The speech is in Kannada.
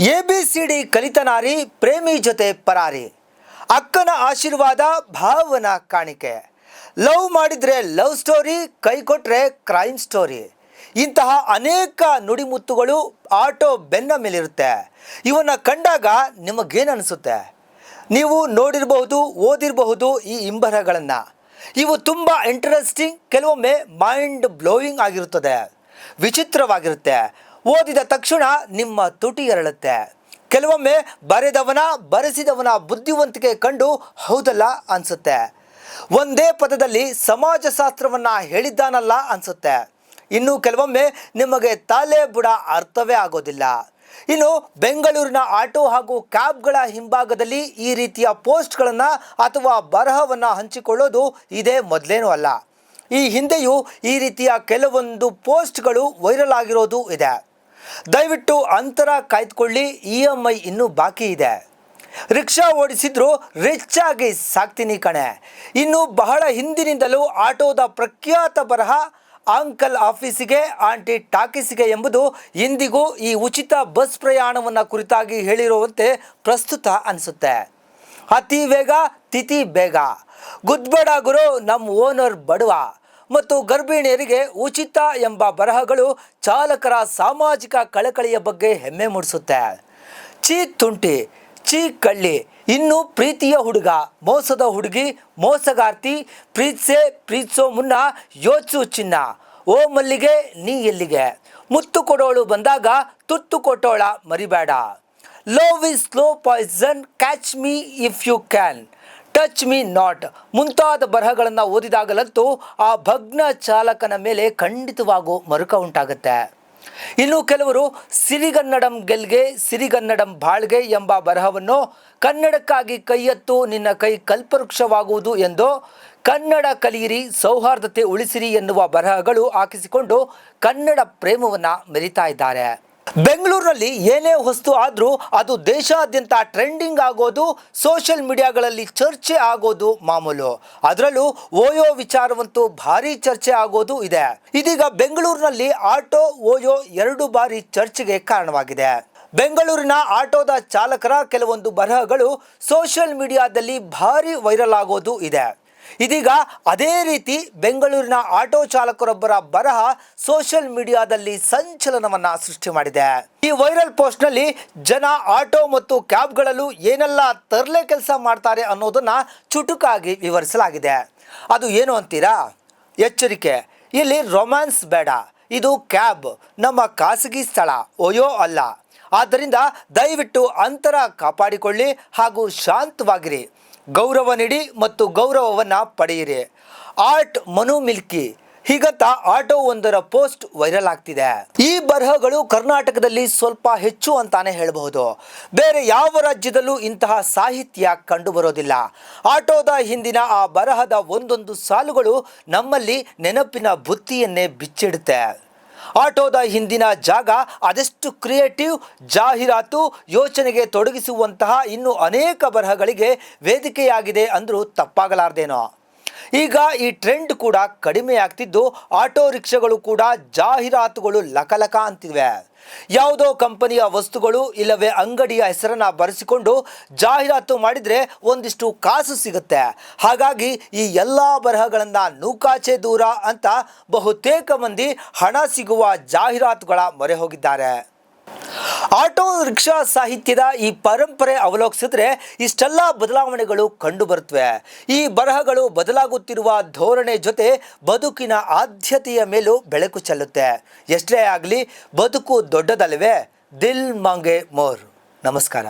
ಎ ಬಿ ಸಿ ಡಿ ಕಲಿತ ಪ್ರೇಮಿ ಜೊತೆ ಪರಾರಿ. ಅಕ್ಕನ ಆಶೀರ್ವಾದ, ಭಾವನ ಕಾಣಿಕೆ. ಲವ್ ಮಾಡಿದ್ರೆ ಲವ್ ಸ್ಟೋರಿ, ಕೈ ಕೊಟ್ಟರೆ ಕ್ರೈಮ್ ಸ್ಟೋರಿ. ಇಂತಹ ಅನೇಕ ನುಡಿಮುತ್ತುಗಳು ಆಟೋ ಬೆನ್ನ ಮೇಲಿರುತ್ತೆ. ಇವನ್ನ ಕಂಡಾಗ ನಿಮಗೇನು ಅನಿಸುತ್ತೆ ನೀವು ನೋಡಿರಬಹುದು, ಓದಿರಬಹುದು ಈ ಇಂಬರಗಳನ್ನು. ಇವು ತುಂಬ ಇಂಟ್ರೆಸ್ಟಿಂಗ್, ಕೆಲವೊಮ್ಮೆ ಮೈಂಡ್ ಬ್ಲೋಯಿಂಗ್ ಆಗಿರುತ್ತದೆ. ವಿಚಿತ್ರವಾಗಿರುತ್ತೆ. ಓದಿದ ತಕ್ಷಣ ನಿಮ್ಮ ತುಟಿ ಅರಳುತ್ತೆ. ಕೆಲವೊಮ್ಮೆ ಬರೆದವನ, ಬರೆಸಿದವನ ಬುದ್ಧಿವಂತಿಕೆ ಕಂಡು ಹೌದಲ್ಲ ಅನಿಸುತ್ತೆ. ಒಂದೇ ಪದದಲ್ಲಿ ಸಮಾಜಶಾಸ್ತ್ರವನ್ನು ಹೇಳಿದ್ದಾನಲ್ಲ ಅನಿಸುತ್ತೆ. ಇನ್ನು ಕೆಲವೊಮ್ಮೆ ನಿಮಗೆ ತಲೆ ಬುಡ ಅರ್ಥವೇ ಆಗೋದಿಲ್ಲ. ಇನ್ನು ಬೆಂಗಳೂರಿನ ಆಟೋ ಹಾಗೂ ಕ್ಯಾಬ್ಗಳ ಹಿಂಭಾಗದಲ್ಲಿ ಈ ರೀತಿಯ ಪೋಸ್ಟ್ಗಳನ್ನು ಅಥವಾ ಬರಹವನ್ನು ಹಂಚಿಕೊಳ್ಳೋದು ಇದೇ ಮೊದಲೇನೂ ಅಲ್ಲ. ಈ ಹಿಂದೆಯೂ ಈ ರೀತಿಯ ಕೆಲವೊಂದು ಪೋಸ್ಟ್ಗಳು ವೈರಲ್ ಆಗಿರೋದು ಇದೆ. ದಯವಿಟ್ಟು ಅಂತರ ಕಾಯ್ದುಕೊಳ್ಳಿ, ಇ ಎಂ ಐ ಇನ್ನೂ ಬಾಕಿ ಇದೆ. ರಿಕ್ಷಾ ಓಡಿಸಿದ್ರು ರಿಚ್ ಆಗಿ ಸಾಕ್ತೀನಿ ಕಣೆ. ಇನ್ನು ಬಹಳ ಹಿಂದಿನಿಂದಲೂ ಆಟೋದ ಪ್ರಖ್ಯಾತ ಬರಹ ಅಂಕಲ್ ಆಫೀಸಿಗೆ, ಆಂಟಿ ಟಾಕೀಸಿಗೆ ಎಂಬುದು ಇಂದಿಗೂ ಈ ಉಚಿತ ಬಸ್ ಪ್ರಯಾಣವನ್ನು ಕುರಿತಾಗಿ ಹೇಳಿರುವಂತೆ ಪ್ರಸ್ತುತ ಅನಿಸುತ್ತೆ. ಅತಿ ವೇಗ, ತಿಥಿ ಬೇಗ. ಗುದ್ಬೇಡ ಗುರು, ನಮ್ಮ ಓನರ್ ಬಡವ. ಮತ್ತು ಗರ್ಭಿಣಿಯರಿಗೆ ಉಚಿತ ಎಂಬ ಬರಹಗಳು ಚಾಲಕರ ಸಾಮಾಜಿಕ ಕಳಕಳಿಯ ಬಗ್ಗೆ ಹೆಮ್ಮೆ ಮೂಡಿಸುತ್ತೆ. ಚೀ ತುಂಟಿ ಚೀ ಕಳ್ಳಿ, ಇನ್ನು ಪ್ರೀತಿಯ ಹುಡುಗ, ಮೋಸದ ಹುಡುಗಿ, ಮೋಸಗಾರ್ತಿ, ಪ್ರೀತ್ಸೆ, ಪ್ರೀತ್ಸೋ ಮುನ್ನ ಯೋಚು ಚಿನ್ನ, ಓ ಮಲ್ಲಿಗೆ, ನೀ ಎಲ್ಲಿಗೆ? ಮುತ್ತು ಕೊಡೋಳು ಬಂದಾಗ ತುತ್ತು ಕೊಟ್ಟೋಳ ಮರಿಬೇಡ. Love is slow poison, catch me if you can. Touch me not ಮುಂತಾದ ಬರಹಗಳನ್ನು ಓದಿದಾಗಲಂತೂ ಆ ಭಗ್ನ ಚಾಲಕನ ಮೇಲೆ ಖಂಡಿತವಾಗೂ ಮರುಕ ಉಂಟಾಗುತ್ತೆ. ಇನ್ನು ಕೆಲವರು ಸಿರಿಗನ್ನಡಂ ಗೆಲ್ಗೆ, ಸಿರಿಗನ್ನಡಂ ಬಾಳ್ಗೆ ಎಂಬ ಬರಹವನ್ನು ಕನ್ನಡಕ್ಕಾಗಿ ಕೈಯತ್ತು ನಿನ್ನ ಕೈ ಕಲ್ಪವೃಕ್ಷವಾಗುವುದು ಎಂದು ಕನ್ನಡ ಕಲಿಯಿರಿ, ಸೌಹಾರ್ದತೆ ಉಳಿಸಿರಿ ಎನ್ನುವ ಬರಹಗಳು ಹಾಕಿಸಿಕೊಂಡು ಕನ್ನಡ ಪ್ರೇಮವನ್ನು ಮೆರಿತಾ ಇದ್ದಾರೆ. ಬೆಂಗಳೂರಿನಲ್ಲಿ ಏನೇ ವಸ್ತು ಆದರೂ ಅದು ದೇಶಾದ್ಯಂತ ಟ್ರೆಂಡಿಂಗ್ ಆಗೋದು, ಸೋಷಿಯಲ್ ಮೀಡಿಯಾಗಳಲ್ಲಿ ಚರ್ಚೆ ಆಗೋದು ಮಾಮೂಲು. ಅದರಲ್ಲೂ ಓಯೋ ವಿಚಾರವಂತೂ ಭಾರಿ ಚರ್ಚೆ ಆಗೋದು ಇದೆ. ಇದೀಗ ಬೆಂಗಳೂರಿನಲ್ಲಿ ಆಟೋ ಓಯೋ ಎರಡು ಬಾರಿ ಚರ್ಚೆಗೆ ಕಾರಣವಾಗಿದೆ. ಬೆಂಗಳೂರಿನ ಆಟೋದ ಚಾಲಕರ ಕೆಲವೊಂದು ಬರಹಗಳು ಸೋಷಿಯಲ್ ಮೀಡಿಯಾದಲ್ಲಿ ಭಾರಿ ವೈರಲ್ ಆಗೋದು ಇದೆ. ಇದೀಗ ಅದೇ ರೀತಿ ಬೆಂಗಳೂರಿನ ಆಟೋ ಚಾಲಕರೊಬ್ಬರ ಬರಹ ಸೋಷಿಯಲ್ ಮೀಡಿಯಾದಲ್ಲಿ ಸಂಚಲನವನ್ನ ಸೃಷ್ಟಿ ಮಾಡಿದೆ. ಈ ವೈರಲ್ ಪೋಸ್ಟ್ನಲ್ಲಿ ಜನ ಆಟೋ ಮತ್ತು ಕ್ಯಾಬ್ಗಳಲ್ಲೂ ಏನೆಲ್ಲ ತರಲೆ ಕೆಲಸ ಮಾಡ್ತಾರೆ ಅನ್ನೋದನ್ನ ಚುಟುಕಾಗಿ ವಿವರಿಸಲಾಗಿದೆ. ಅದು ಏನು ಅಂತೀರಾ? ಎಚ್ಚರಿಕೆ. ಇಲ್ಲಿ ರೊಮ್ಯಾನ್ಸ್ ಬೇಡ. ಇದು ಕ್ಯಾಬ್. ನಮ್ಮ ಖಾಸಗಿ ಸ್ಥಳ. ಓಯೋ ಅಲ್ಲ. ಆದ್ದರಿಂದ ದಯವಿಟ್ಟು ಅಂತರ ಕಾಪಾಡಿಕೊಳ್ಳಿ ಹಾಗೂ ಶಾಂತವಾಗಿರಿ. ಗೌರವ ನೀಡಿ ಮತ್ತು ಗೌರವವನ್ನು ಪಡೆಯಿರಿ. ಆರ್ಟ್ ಮನು ಮಿಲ್ಕಿ, ಹೀಗಂತ ಆಟೋ ಒಂದರ ಪೋಸ್ಟ್ ವೈರಲ್ ಆಗ್ತಿದೆ. ಈ ಬರಹಗಳು ಕರ್ನಾಟಕದಲ್ಲಿ ಸ್ವಲ್ಪ ಹೆಚ್ಚು ಅಂತಾನೆ ಹೇಳಬಹುದು. ಬೇರೆ ಯಾವ ರಾಜ್ಯದಲ್ಲೂ ಇಂತಹ ಸಾಹಿತ್ಯ ಕಂಡು ಬರೋದಿಲ್ಲ ಆಟೋದ ಹಿಂದಿನ ಆ ಬರಹದ ಒಂದೊಂದು ಸಾಲುಗಳು ನಮ್ಮಲ್ಲಿ ನೆನಪಿನ ಬುತ್ತಿಯನ್ನೇ ಬಿಚ್ಚಿಡುತ್ತೆ. ಆಟೋದ ಹಿಂದಿನ ಜಾಗ ಅದೆಷ್ಟು ಕ್ರಿಯೇಟಿವ್ ಜಾಹೀರಾತು ಯೋಚನೆಗೆ ತೊಡಗಿಸುವಂತಹ ಇನ್ನು ಅನೇಕ ಬರಹಗಳಿಗೆ ವೇದಿಕೆಯಾಗಿದೆ ಅಂದರೂ ತಪ್ಪಾಗಲಾರ್ದೇನೋ. ಈಗ ಈ ಟ್ರೆಂಡ್ ಕೂಡ ಕಡಿಮೆ ಆಗ್ತಿದ್ದು ಆಟೋ ರಿಕ್ಷಾಗಳು ಕೂಡ ಜಾಹೀರಾತುಗಳು ಲಕಲಕ ಅಂತಿವೆ. ಯಾವುದೋ ಕಂಪನಿಯ ವಸ್ತುಗಳು ಇಲ್ಲವೇ ಅಂಗಡಿಯ ಹೆಸರನ್ನ ಬರೆಸಿಕೊಂಡು ಜಾಹೀರಾತು ಮಾಡಿದರೆ ಒಂದಿಷ್ಟು ಕಾಸು ಸಿಗುತ್ತೆ. ಹಾಗಾಗಿ ಈ ಎಲ್ಲ ಬರಹಗಳನ್ನು ನೂಕಾಚೆ ದೂರ ಅಂತ ಬಹುತೇಕ ಮಂದಿ ಹಣ ಸಿಗುವ ಜಾಹೀರಾತುಗಳ ಮೊರೆ ಹೋಗಿದ್ದಾರೆ. ಆಟೋ ರಿಕ್ಷಾ ಸಾಹಿತ್ಯದ ಈ ಪರಂಪರೆ ಅವಲೋಕಿಸಿದ್ರೆ ಇಷ್ಟೆಲ್ಲ ಬದಲಾವಣೆಗಳು ಕಂಡು ಬರುತ್ತವೆ ಈ ಬರಹಗಳು ಬದಲಾಗುತ್ತಿರುವ ಧೋರಣೆ ಜೊತೆ ಬದುಕಿನ ಆದ್ಯತೆಯ ಮೇಲೂ ಬೆಳಕು ಚೆಲ್ಲುತ್ತೆ. ಎಷ್ಟೇ ಆಗಲಿ ಬದುಕು ದೊಡ್ಡದಲ್ವೇ ದಿಲ್ ಮಾಂಗೆ ಮೋರ್. ನಮಸ್ಕಾರ.